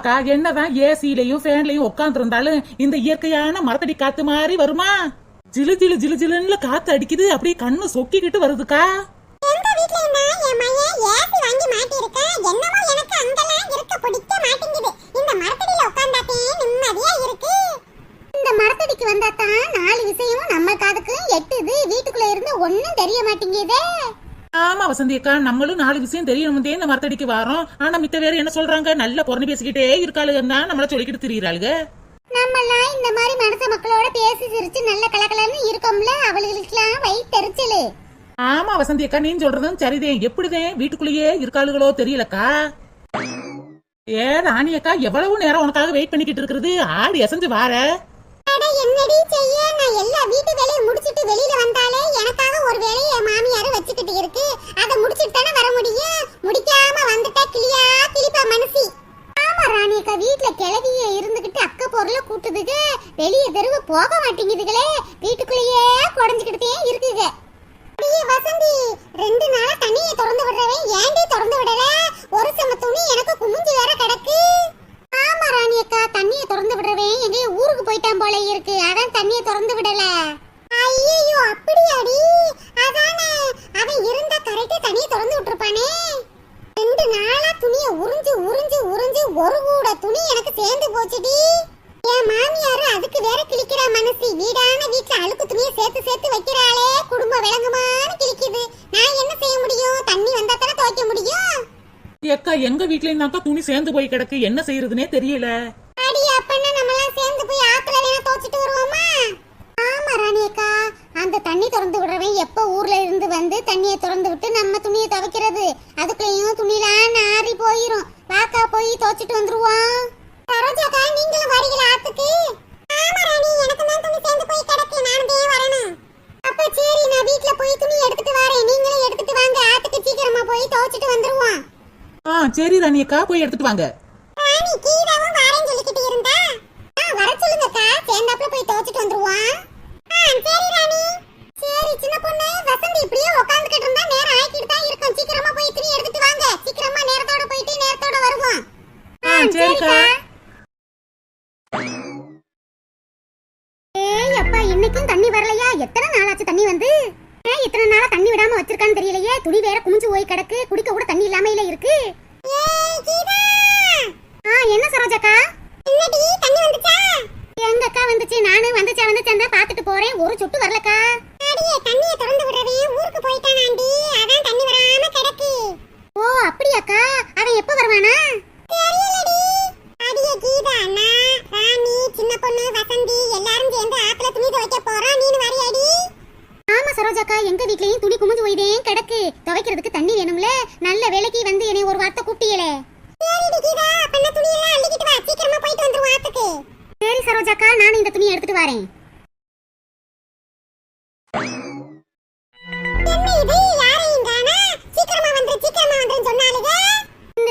ஆமாக்கா என்னதான் ஏசிலையும் ஃபேன்லயும் உட்கார்ந்து இருந்தாலும் இந்த இயற்கையான மரத்தடி காத்து மாதிரி வருமா? ஜிலு ஜிலு ஜிலு ஜிலுன்னு காத்து அடிக்குது. அப்படியே கண்ணு சொக்கிக்கிட்டு வருதுக்கா. எங்க வீட்ல என்ன என் மகன் ஏசி வாங்கி மாட்டியிருக்க? என்னமோ எனக்கு அங்கெல்லாம் இருக்க பிடிக்க மாட்டேங்குது. இந்த மரத்தடியில உட்கார்ந்தாத்தே நிம்மதியா இருக்கு. இந்த மரத்தடிக்கு வந்தாதான் நாலு விஷயம் நம்ம காதுக்கும் எட்டுது. வீட்டுக்குள்ள இருந்து ஒண்ணும் தெரிய மாட்டேங்குதே. ஆமா வசந்தி அக்கா நம்மளும் நாலு விஷயம் தெரியணும் இந்த மரத்தடிக்கு வரோம். ஆனா மித்த பேர் என்ன சொல்றாங்க? நல்ல பொறந்து பேசிக்கிட்டே இருக்காளுங்கன்னா நம்மள சொல்லிக்கிட்டு திரியிறாளுங்க நம்மெல்லாம் இந்த மாதிரி மனச மக்களோட பேசி சிரிச்சு நல்ல கலகலன்னு இருக்கோம்ல அவளுகளுக்கெல்லாம் வயிற்றுச்சலு ஆமா வசந்தி அக்கா நீ சொல்றதும் சரிதேன் எப்படிதேன் வீட்டுக்குள்ளேயே இருக்காளுகளோ தெரியலக்கா. ஏ ராணி அக்கா எவ்வளவு நேரம் உனக்காக வெயிட் பண்ணிக்கிட்டு இருக்கிறது? ஆடி அசைஞ்சு வார. என்னடி செய்ய? நான் எல்லா வீட்டு வேலையும் முடிச்சிட்டு வெளியில வந்தாலே எனக்காக ஒரு வேலையை மாமியார் வச்சுக்கிட்டு இருக்கு. அதை முடிச்சிட்டு தானே வர முடியும்? முடிக்காம வந்துட்டா கிளியா கிளிப்பா மனசி. ஆமா ராணியக்கா வீட்ல கிளவிய இருந்துகிட்டு அக்க பொருள கூட்டுதுக. வெளிய தெருவு போக மாட்டேங்குதுகளே. வீட்டுக்குள்ளேயே குடஞ்சுக்கிட்டே இருக்குங்க வசந்தி ரெண்டு நாளா தண்ணியை திறந்து விடுறவன் ஏன்டி திறந்து விடல? ஒரு சம துணி எனக்கு குமிஞ்சு வேற கிடக்கு ஆமா ராணி அக்கா தண்ணியை திறந்து விடுறவன் எங்கேயோ ஊருக்கு போயிட்டான் போல இருக்கு அதான் தண்ணியை திறந்து விடல ஐயோ அப்படியாடி அதானே அவன் இருந்தா கரெக்டா தண்ணியை திறந்து விட்டுருப்பானே ரெண்டு நாளா துணியை உறிஞ்சு உறிஞ்சு உறிஞ்சு ஒரு கூட துணி எனக்கு சேர்ந்து போச்சுடி என் மாமியாரு அதுக்கு வேற கிழிக்கிறா மனசு வீடான வீட்ல அழுக்கு துணியை சேர்த்து சேர்த்து வைக்கிறாளே குடும்பம் விளங்குமான்னு கிழிக்குது நான் என்ன செய்ய முடியும் தண்ணி வந்தா தானே துவைக்க முடியும் அக்கா எங்க வீட்லயும் தான்க்கா துணி சேர்ந்து போய் கிடக்கு. என்ன செய்யறதுனே தெரியல. அடி அப்பன்னா நம்மலாம் சேர்ந்து போய் ஆத்துல வேணா துவைச்சிட்டு வருவோமா? ஆமா ராணி அக்கா. அந்த தண்ணி திறந்து விடுறவன் எப்ப ஊர்ல இருந்து வந்து தண்ணியை திறந்து விட்டு நம்ம துணியை துவைக்கிறது? அதுக்குள்ளேயும் துணிலாம் நாரி போயிரும். வாக்கா போய் துவைச்சிட்டு வந்துருவோம். சரோஜாக்கா நீங்களும் வரீங்களா ஆத்துக்கு? ஆமா ராணி. எனக்கு தான் துணி சேர்ந்து போய் கிடக்கு. நானும் தான் வரணும். அப்ப சரி நான் வீட்ல போய் துணி எடுத்துட்டு வரேன். நீங்களும் எடுத்துட்டு வாங்க. ஆத்துக்கு சீக்கிரமா போய் துவைச்சிட்டு வந்துருவோம். ஆ சரி ராணியக்கா போய் எடுத்துட்டு வாங்க. துணி வேற குமிஞ்சு போய் கிடக்கு குடிக்க கூட தண்ணி இல்லாமையில இருக்கு.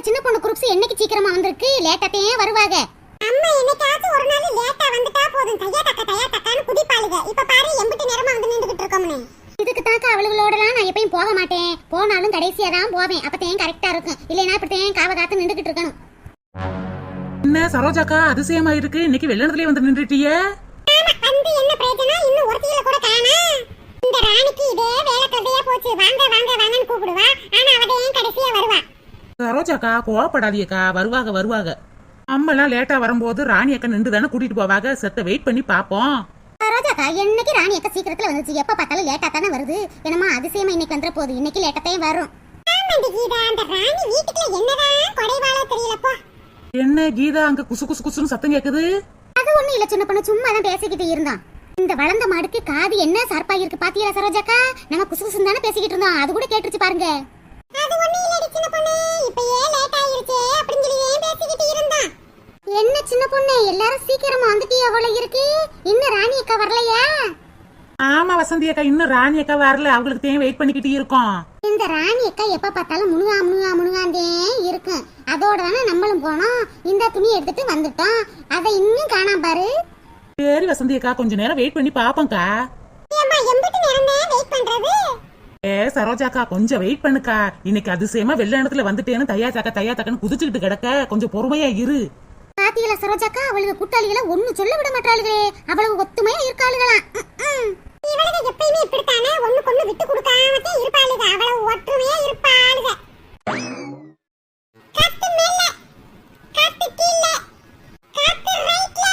சின்ன பொண்ணு குரூப்ஸ் என்னைக்கு சீக்கிரமா வந்திருக்கு? லேட்டாத்தே வருவாங்க. அம்மா என்னைக்காச்சும் ஒரு நாள் லேட்டா வந்துட்டா போதும். தையா தக்க தையா தக்கான்னு குதிப்பாளுக. இப்ப பாரு எம்பிட்டு நேரமா வந்து நின்றுகிட்டு இருக்கோம்னு. இதுக்கு தாக்க அவளுகளோடலாம் நான் எப்பயும் போக மாட்டேன். போனாலும் கடைசியா தான் போவேன். அப்பதான் கரெக்டா இருக்கும். இல்லைன்னா இப்படித்தான் காவ காத்து நின்றுகிட்டு இருக்கணும். என்ன சரோஜாக்கா அதிசயமா இருக்கு இன்னைக்கு வெள்ளனத்திலே வந்து நின்றுட்டியே? வந்து என்ன பிரயோஜனம்? இன்னும் ஒருத்தியில கூட காணா? இந்த ராணிக்கு இதே வேலை தொல்லையா போச்சு. வாங்க வாங்க வாங்கன்னு கூப்பிடுவா. ஆனா அவ ஏன் கடைசியா வருவா. சரோஜாக்கா கோவப்படாதீக்கா வருவாங்க வருவாங்க. அம்மெல்லாம் லேட்டா வரும்போது ராணி அக்கா நின்று தானே கூட்டிட்டு போவாங்க. செத்த வெயிட் பண்ணி பாப்போம் ரோஜாக்கா என்னைக்கு ராணி அக்கா சீக்கிரத்துல வந்துச்சு? எப்ப பார்த்தாலும் லேட்டா தானே வருது? என்னமா அதிசயமா இன்னைக்கு வந்துற போகுது. இன்னைக்கு லேட்டாத்தே வரும். ஆமாண்டி கீதா அந்த ராணி வீட்டுக்குள்ள என்னதான் குறைவாளோ தெரியலப்பா என்ன கீதா அங்க குசு குசு குசுன்னு சத்தம் கேக்குது? அது ஒண்ணு இல்ல சின்ன பொண்ணு. சும்மா தான் பேசிக்கிட்டு இருந்தான். இந்த வளர்ந்த மாடுக்கு காது என்ன சர்ப்பா இருக்கு பாத்தியா சரோஜாக்கா? நம்ம குசு குசுன்னு தானே பேசிக்கிட்டு இருந்தோம். அது கூட கேட்டுச்சு பாருங்க. அது ஒண்ணு இல்லடி சின்ன பொண்ணு. இப்பயே லேட் ஆயிருச்சே. அப்படின்னு சொல்லி ஏன் பேசிக்கிட்டு இருந்தான் என்ன சின்ன பொண்ணு? எல்லாரும் சீக்கிரமா வந்துட்டியா போல இருக்கு. இன்னும் ராணி அக்கா வரலையா? ஆமா வசந்தி அக்கா இன்னும் ராணி அக்கா வரல. அவங்களுக்கு தேன் வெயிட் பண்ணிக்கிட்டு இருக்கோம். இந்த ராணி அக்கா எப்ப பார்த்தாலும் முழுகா முழுகாந்தே இருக்கும். அதோட தானே நம்மளும் போனோம். இந்த துணி எடுத்துட்டு வந்துட்டோம். அதை இன்னும் காணாம பாரு. சரி வசந்தி அக்கா கொஞ்ச நேரம் வெயிட் பண்ணி பாப்போம்க்கா எம்பிட்டு நேரம் வெயிட் பண்றது? ஏ சரோஜாக்கா கொஞ்சம் வெயிட் பண்ணுக்கா. இன்னைக்கு அதிசயமா வெள்ள இடத்துல வந்துட்டேன்னு தையா தாக்கா தையா தாக்கன்னு குதிச்சுக்கிட்டு கிடக்க. கொஞ்சம் பொறுமையா இரு. பாத்தீங்களா சரோஜாக்கா அவளுக்கு கூட்டாளிகளை ஒண்ணு சொல்ல விட மாட்டாளுகளே. அவ்வளவு ஒத்துமையா இருக்காளுகளா. இவளுக்கு எப்பயுமே இப்படித்தானே? ஒண்ணு கொண்டு விட்டு கொடுக்காமத்தே இருப்பாளுக. அவ்வளவு ஒற்றுமையா இருப்பாளுக. காத்து மேல. காத்து கீழே. காத்து ரைட்ல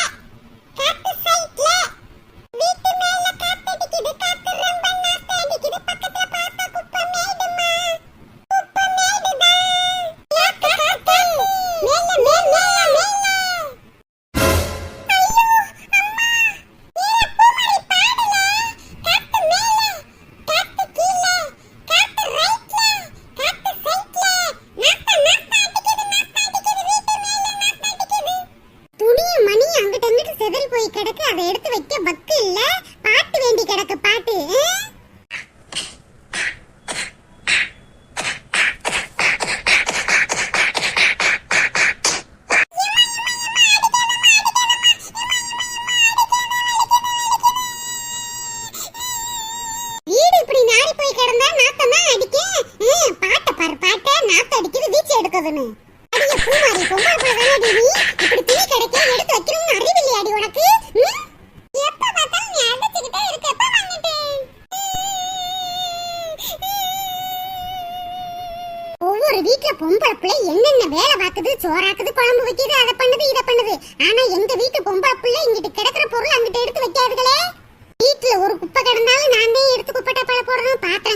வைக்கிது அதை பண்ணுது இதை பண்ணுது. ஆனா எங்க வீட்டு பொம்பளை பிள்ளை இங்கிட்டு கிடக்குற பொருள் அங்கிட்ட எடுத்து வைக்காதுகளே. வீட்டுல ஒரு குப்பை கிடந்தாலும் நான் எடுத்து குப்பை டப்பால போடுறேன் பாத்திரம்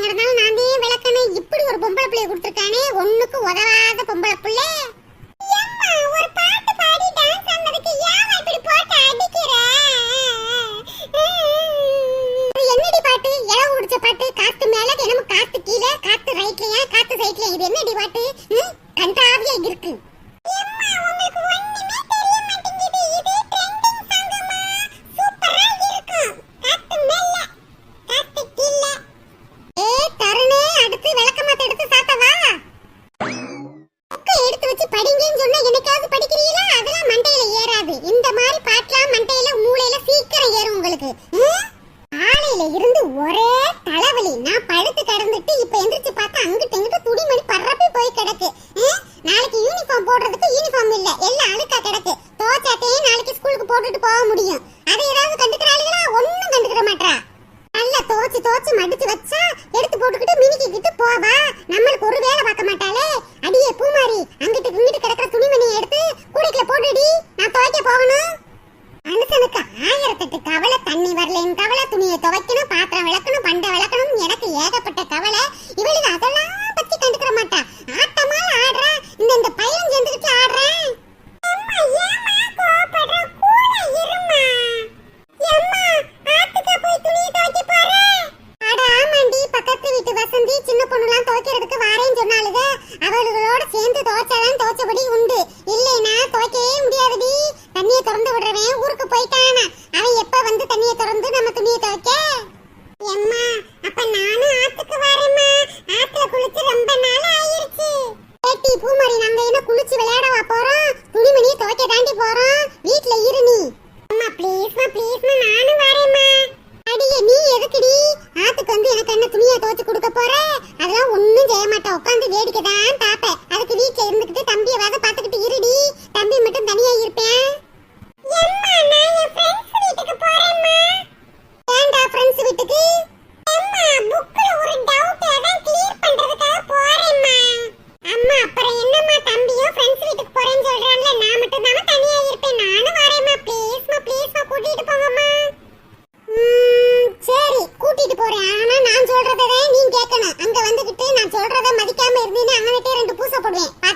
சொல்றத மதிக்காம இருந்தீங்கன்னா அவன்கிட்ட ரெண்டு பூசை போடுவேன்.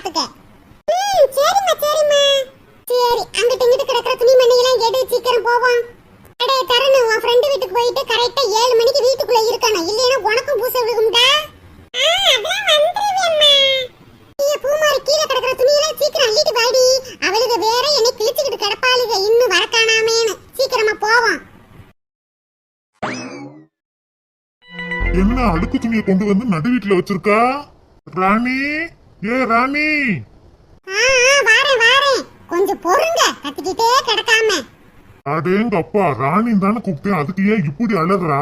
கொண்டு வந்து நடு வீட்டுல வச்சிருக்கா? ராணி? ஏ ராணி! கொஞ்சம் பொறுங்க. கத்திக்கிட்டே கிடக்காம. அடேங்க அப்பா ராணி தானே கூப்பிட்டேன். அதுக்கு ஏன் இப்படி அலறா?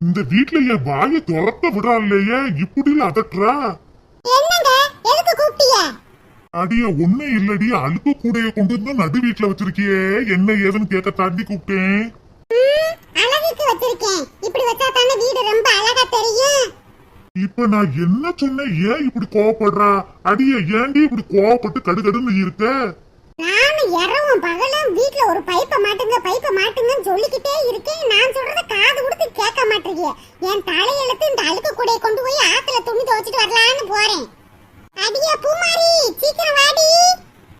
இந்த வீட்ல என் வாய துரத்த விடா இல்லையே இப்படி அதட்டுறா? அடிய ஒண்ணு இல்லடி. அழுப்பு கூடைய கொண்டு வந்து நடு வீட்டுல வச்சிருக்கியே. என்ன ஏதுன்னு கேட்க தாண்டி கூப்பிட்டேன். அழகுக்கு வச்சிருக்கேன். இப்படி வச்சா தானே வீடு ரொம்ப அழகா தெரியும். இப்ப நான் என்ன சொன்னேன் ஏன் இப்படி கோவப்படுறா? அடிய ஏன்டி இப்படி கோவப்பட்டு கடுகடுன்னு இருக்க? நானும் இரவும் பகலும் வீட்ல ஒரு பைப்பை மாட்டுங்க பைப்பை மாட்டுங்கன்னு சொல்லிக்கிட்டே இருக்கேன். நான் சொல்றத காது கொடுத்து கேட்க மாட்டீங்க என் தலையெழுத்து இந்த அழுக்கு கூடைய கொண்டு போய் ஆத்துல துணி துவைச்சிட்டு வரலான்னு போறேன். அடியே பூமாரி சீக்கிரம் வாடி.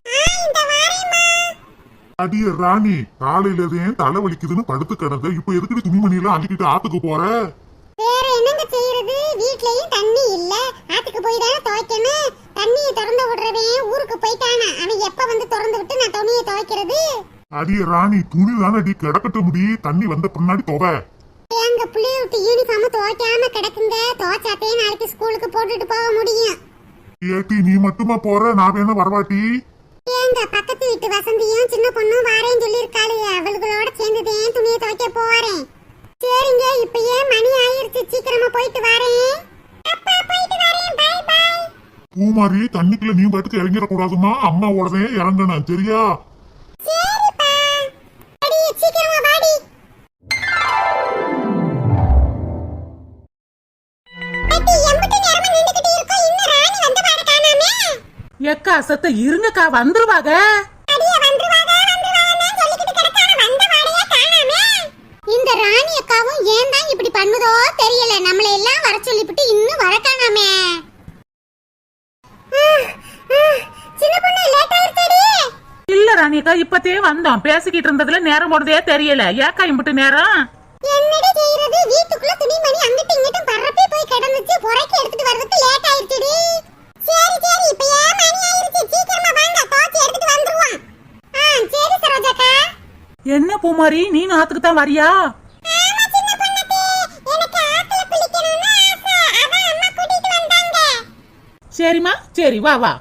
ஆ இந்த வாரேம்மா. அடிய ராணி காலையில ஏன் தலை வலிக்குதுன்னு படுத்து கிடந்த இப்ப எதுக்கு துணிமணி எல்லாம் அள்ளிக்கிட்டு ஆத்துக்கு போற? வேற என்னங்க செய்யறது? வீட்லயும் தண்ணி இல்ல. ஆத்துக்கு போய் தானே துவைக்கணும். தண்ணியை திறந்து விடுறவன் ஊருக்கு போயிட்டானா? அவன் எப்ப வந்து திறந்து விட்டு நான் துணியை துவைக்கிறது? அடிய ராணி துணி தானடி கிடக்கட்ட முடி. தண்ணி வந்த பின்னாடி தொவ. எங்க பிள்ளைய விட்டு யூனிஃபார்ம் துவைக்காம கிடக்குங்க. துவைச்சாத்தே நாளைக்கு ஸ்கூலுக்கு போட்டுட்டு போக முடியும். ஏட்டி நீ மட்டுமா போற? நான் வேணா வரவாட்டி. எங்க பக்கத்து வீட்டு வசந்தியும் சின்ன பொண்ணும் வாரேன்னு சொல்லியிருக்காளு அவளுகளோட சேர்ந்துதான் துணியை துவைக்க போறேன். சரிங்க இப்பயே மணி ஆயிருச்சு சீக்கிரமா போயிட்டு வரேன். அப்பா போயிட்டு வரேன் பை பை பூமாரி தண்ணிக்குள்ள நீ பாட்டுக்கு இறங்கிடக்கூடாதுமா அம்மா உடனே இறங்கணும் சரியா? சரிப்பா. அடி சீக்கிரமா வாடி. அடி எம்பட்டு நேரமா நின்னுக்கிட்டு இருக்கோம் இன்னும் ராணி வந்த பாட காணாமே. எக்கா சத்த இருங்கக்கா வந்துருவாங்க வந்துருவாங்கன்னு சொல்லிக்கிட்டு கிடக்கான வந்த வாடையே காணாமே இந்த ராணி அக்காவும் ஏன் தான் இப்படி பண்ணுதோ தெரியல. நம்மள எல்லாம் வர சொல்லிவிட்டு இன்னும் வர காணாமே. சின்ன பொண்ணு லேட் ஆயிருச்சடி. இல்ல ராணியக்கா இப்பத்தே வந்தோம் பேசிக்கிட்டு இருந்ததுல நேரம் போனதே தெரியல. ஏக்கா இம்பிட்டு நேரம்? என்னடி செய்யறது வீட்டுக்குள்ள துணிமணி அங்கிட்டு இங்கிட்டும் பரப்பி போய் கிடந்துச்சு. புறக்கி எடுத்துட்டு வர்றதுக்கு லேட் ஆயிருச்சுடி. சரி சரி இப்ப ஏன் மணி ஆயிருச்சு? சீக்கிரமா வாங்க. தோச்சி எடுத்துட்டு வந்துருவோம். ஆ சரி சரோஜாக்கா. என்ன பூமாரி? நீனும் ஆத்துக்கு தான் வரியா? சரிம்மா? சரி வா வா.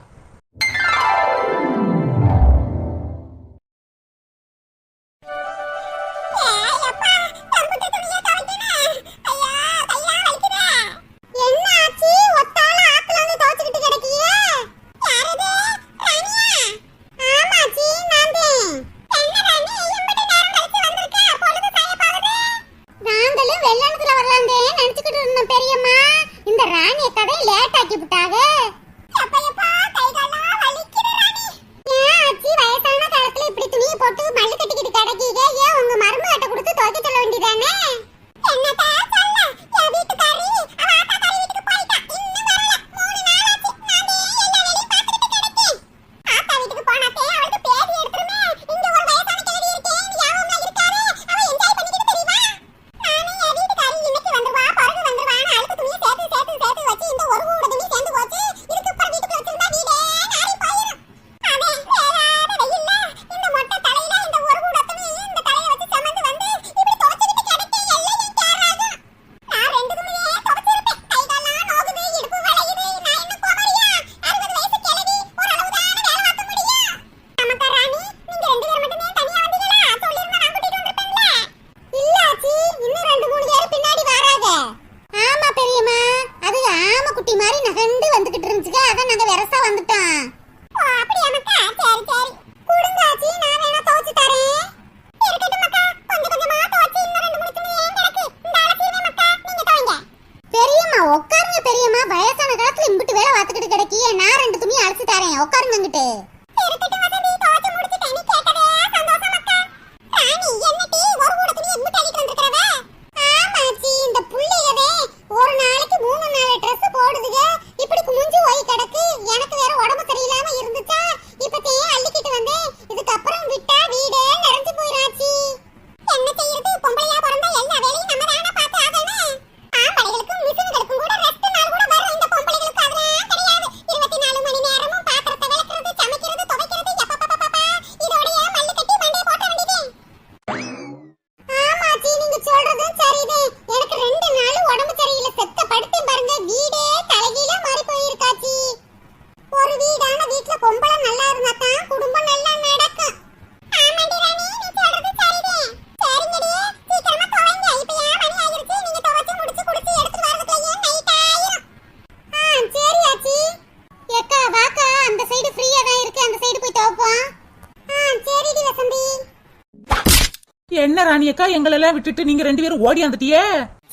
என்ன ராணியக்கா எங்களெல்லாம் விட்டுட்டு நீங்க ரெண்டு பேரும் ஓடி வந்துட்டியே?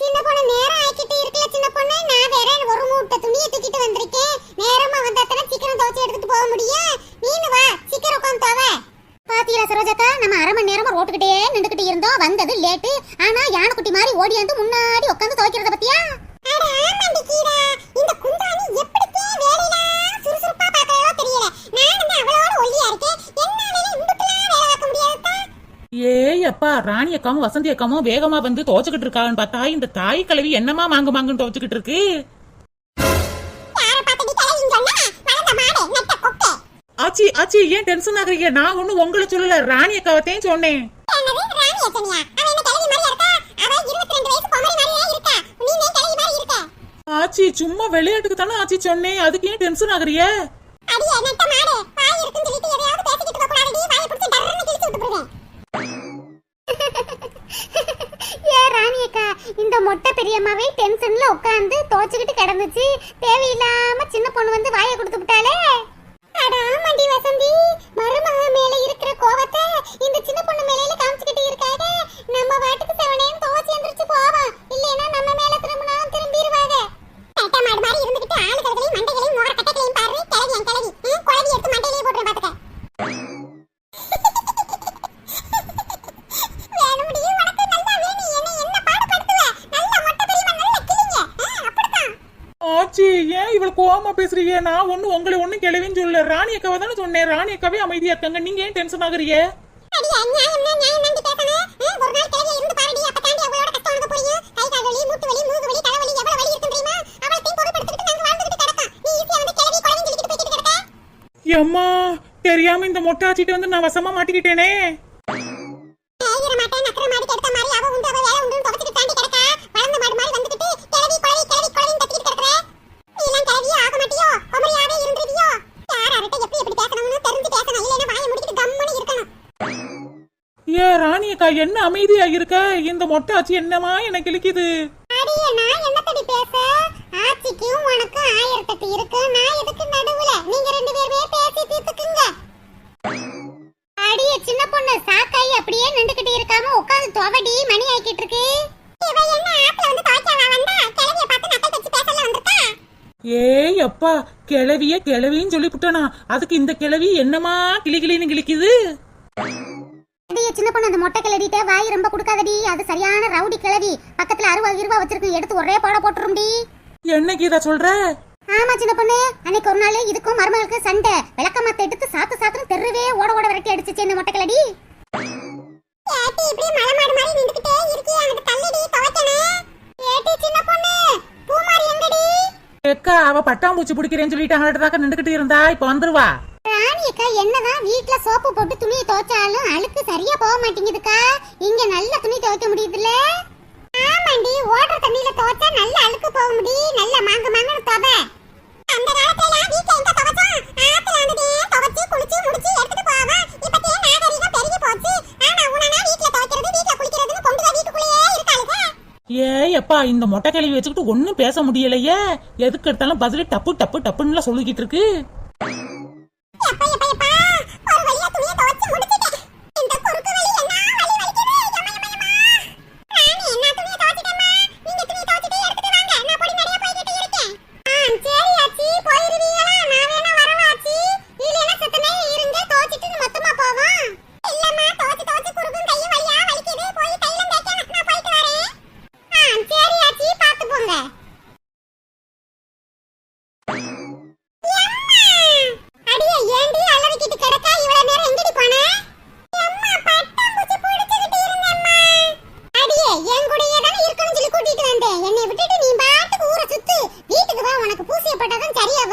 சின்ன பொண்ணு நேரம் ஆக்கிட்டு இருக்கல சின்ன பொண்ணு. நான் வேற ஒரு மூட்டை துணியை தூக்கிட்டு வந்திருக்கேன். நேரமா வந்தா தானே சீக்கிரம் துவைச்சு எடுத்துட்டு போக முடியும். நீனு வா சீக்கிரம் உட்காந்து துவை. பாத்தீங்களா சரோஜாக்கா நம்ம அரை மணி நேரமா ரோட்டுக்கிட்டே நின்றுகிட்டு இருந்தோம். வந்தது லேட்டு ஆனா யானைக்குட்டி மாதிரி ஓடி வந்து முன்னாடி உட்காந்து துவைக்கிறத பத்தியா? இந்த குந்தாணி எப்படிக்கே ஏய் அப்பா ராணி அக்காவும் வசந்தி அக்காவும் வேகமா வந்து துவச்சுக்கிட்டு இருக்காங்கன்னு பார்த்தா இந்த தாய் கலவி என்னமா மாங்கு மாங்குன்னு துவச்சுக்கிட்டு இருக்கு? ஆச்சி ஆச்சி ஏன் டென்ஷன் ஆகுறீங்க? நான் ஒன்னும் உங்களை சொல்லல. ராணி அக்காவத்தையும் சொன்னேன். ஆச்சி சும்மா விளையாட்டுக்கு தானே ஆச்சி சொன்னேன். அதுக்கு ஏன் டென்ஷன் ஆகுறிய ஏ ராணி அக்கா இந்த மொட்டை பெரியம்மாவே டென்ஷன்ல உட்காந்து தோச்சுக்கிட்டு கிடந்துச்சு. தேவையில்லாம சின்ன பொண்ணு வந்து வாயை கொடுத்து விட்டாலே அட ஆமாண்டி வசந்தி. மருமக மேல இருக்கிற கோவத்தை இந்த சின்ன பொண்ணு மேலையில காமிச்சுக்கிட்டு இருக்காத நம்ம வாட்டுக்கு செவனையும் துவச்சி எந்திரிச்சு போவோம் இல்லைன்னா நம்ம மேல திரும்பினாலும் திரும்பிடுவாங்க பேசுறீங்க நான் ஒண்ணும் உங்களை ஒண்ணும் கிளவின்னு சொல்லல. ராணி அக்காவை தானே சொன்னேன். ராணி அக்காவே அமைதியா இருக்காங்க. நீங்க ஏன் டென்ஷன் ஆகுறீங்க? அடியே நியாயம்னா நியாயம் நம்பி பேசணும் ஆ, ஒரு நாள் என்ன அமைதியா இருக்க இந்த மொட்டை ஆச்சி என்னமா எனக்கு இழுக்குது அடியே நான் என்னத்தடி பேச? ஆச்சிக்கும் உனக்கும் ஆயிரத்தெட்டு இருக்கு. நான் எதுக்கு நடுவுல? நீங்க ரெண்டு பேருமே பேசி தீர்த்துக்குங்க அடியே சின்ன பொண்ணு சாக்காய் அப்படியே நின்றுகிட்டு இருக்காம உட்கார்ந்து துவடி மணி ஆக்கிட்டு இருக்கு. இவ என்ன வந்து துவைக்கவா வந்தா? கிளவிய பார்த்து நக்கல் வச்சு பேசல வந்திருக்கா? ஏய் அப்பா கிளவிய கிளவின்னு சொல்லிவிட்டனா அதுக்கு இந்த கிளவி என்னமா கிளி கிளின்னு கிளிக்குது வாய் ரொம்ப கொடுக்காதடி. அது சரியான ரவுடி கிளவி பக்கத்துல அருவா இருவா வச்சிருக்கு. எடுத்து ஒரே போட போட்டுரும்டி. என்னைக்கு இத சொல்ற? ஆமா சின்ன பொண்ணு. அன்னைக்கு ஒரு நாள் இதுக்கும் மருமகளுக்கு சண்டை. விளக்கமாத்த எடுத்து சாத்து சாத்துன்னு தெருவே ஓட ஓட விரட்டி அடிச்சுச்சு இந்த மொட்டைக்கிளடி ஏட்டி இப்படி மலை மாடு மாதிரி நின்னுக்கிட்டே இருக்கியே. எனக்கு தள்ளிடி துவைக்கணும். ஏட்டி சின்ன பொண்ணு. ஏக்கா அவ பட்டாம்பூச்சி பிடிக்கிறேன்னு சொல்லிட்டு அங்கடதாக்க நின்றுகிட்டு இருந்தா இப்ப வந்துருவா. ராணி அக்கா என்னதான் வீட்ல சோப்பு போட்டு துணியை துவைச்சாலும் அழுக்கு சரியா போக மாட்டேங்குதுக்கா. இங்க நல்ல துணி துவைக்க முடியுதுல்ல? ஆமாண்டி ஓடுற தண்ணியில துவைச்சா நல்ல அழுக்கு போக முடியும் நல்ல மாங்க மாங்கன்னு துவை. அந்த காலத்துல எல்லாம் வீட்ல எங்க துவைச்சா? ஆத்துல வந்துட்டே துவைச்சு குளிச்சு முடிச்சு எடுத்துட்டு போவா. இப்பத்தே நாகரிகம் பெருகி போச்சு. ஆனா உனனா வீட்ல துவைக்கிறது வீட்ல குளிக்கிறதுன்னு கொண்டு வா வீட்டுக்குள்ளேயே இருக்காளுங்க ஏ அப்பா இந்த மொட்டை கிளவி வச்சுக்கிட்டு ஒண்ணும் பேச முடியலையே. எதுக்கு எடுத்தாலும் பதில் டப்பு டப்பு டப்புன்னு சொல்லிக்கிட்டு இருக்கு.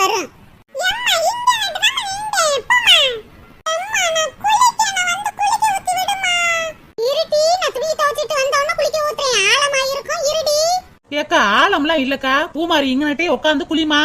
வரும் ஏக்கா ஆழம்லாம் இல்லக்கா. பூமாரி இங்கனட்டே உட்காந்து குளிமா?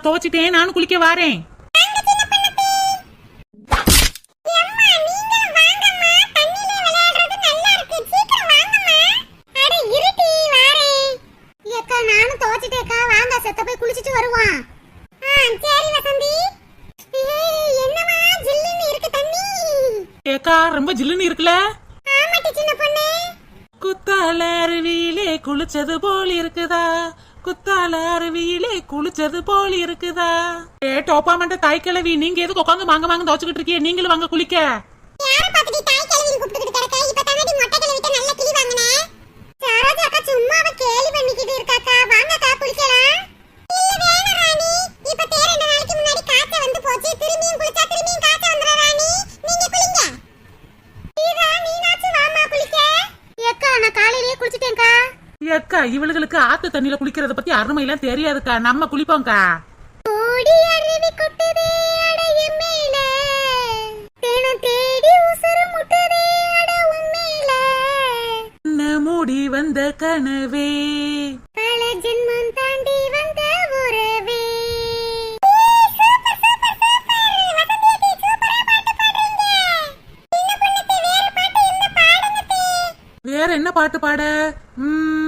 என்னம்மா, ஜில்லுன்னு நானும் குளிக்க வாரேன் ரொம்ப ஜில்லுன்னு இருக்குல்ல ஆமாட்டி, சின்ன பொண்ணு. குத்தால அருவியிலே குளிச்சது போல் இருக்குதா குத்தால அருவியிலே குளிச்சது போல் இருக்குதா? ஏ டோப்பா மண்ட தாய் கிழவி நீங்க எதுக்கு உட்காந்து வாங்க வாங்க துவச்சுக்கிட்டு இருக்கீங்க? நீங்களும் வாங்க குளிக்க யார பார்த்துட்டு தாய் கிழவின்னு கூப்பிட்டுக்கிட்டு கிடக்க? இப்ப தானடி மொட்டை கிழவிட்ட நல்ல கிளி வாங்கினேன். சரோஜா அக்கா சும்மா அவ கேலி பண்ணிக்கிட்டு இருக்காக்கா. வாங்கக்கா, குளிக்கலாம். இல்ல, வேணாம் ராணி. இப்ப தே ரெண்டு நாளைக்கு முன்னாடி காய்ச்சல் வந்து போச்சு. திரும்பியும் குளிச்சா திரும்பியும் காய்ச்சல் வந்துரும் ராணி. நீங்க குளிங்க. இதா, நீனாச்சும் வாம்மா குளிக்க. ஏக்கா, நான் காலையிலேயே குளிச்சிட்டேன்க்கா. ஏக்கா இவளுகளுக்கு ஆத்து தண்ணியில குளிக்கிறத பத்தி அருமையெல்லாம் தெரியாதுக்கா. நம்ம குளிப்போம்க்கா. மூடி வந்த கனவே? பல ஜென்மம் தாண்டி வந்த உறவே. வேற என்ன பாட்டு பாட? ம்,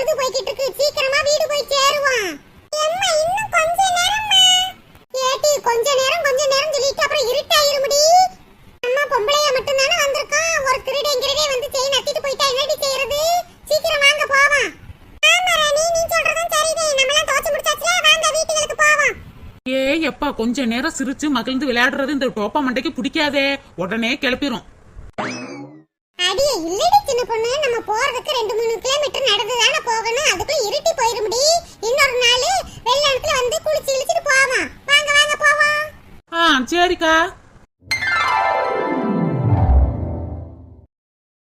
பொழுது போய்கிட்டு இருக்கு சீக்கிரமா வீடு போய் சேருவோம். எம்மா இன்னும் கொஞ்ச நேரம்மா. ஏட்டி கொஞ்ச நேரம் கொஞ்ச நேரம் சொல்லிட்டு அப்புறம் இருட்டாயிருமுடி. அம்மா பொம்பளையா மட்டும் தானே வந்திருக்கோம் ஒரு திருடங்கிறதே வந்து செயின் அத்திட்டு போயிட்டா. என்னடி செய்யறது? சீக்கிரம் வாங்க போவோம். ஆமா ராணி நீ சொல்றதும் சரிதான் நம்மலாம் தோச்சு முடிச்சாச்சுல. வாங்க வீட்டுகளுக்கு போவோம். ஏய் எப்பா கொஞ்ச நேரம் சிரிச்சு மகிழ்ந்து விளையாடுறது இந்த டோப்பா மண்டைக்கு பிடிக்காதே. உடனே கிளப்பிரும் சரிக்கா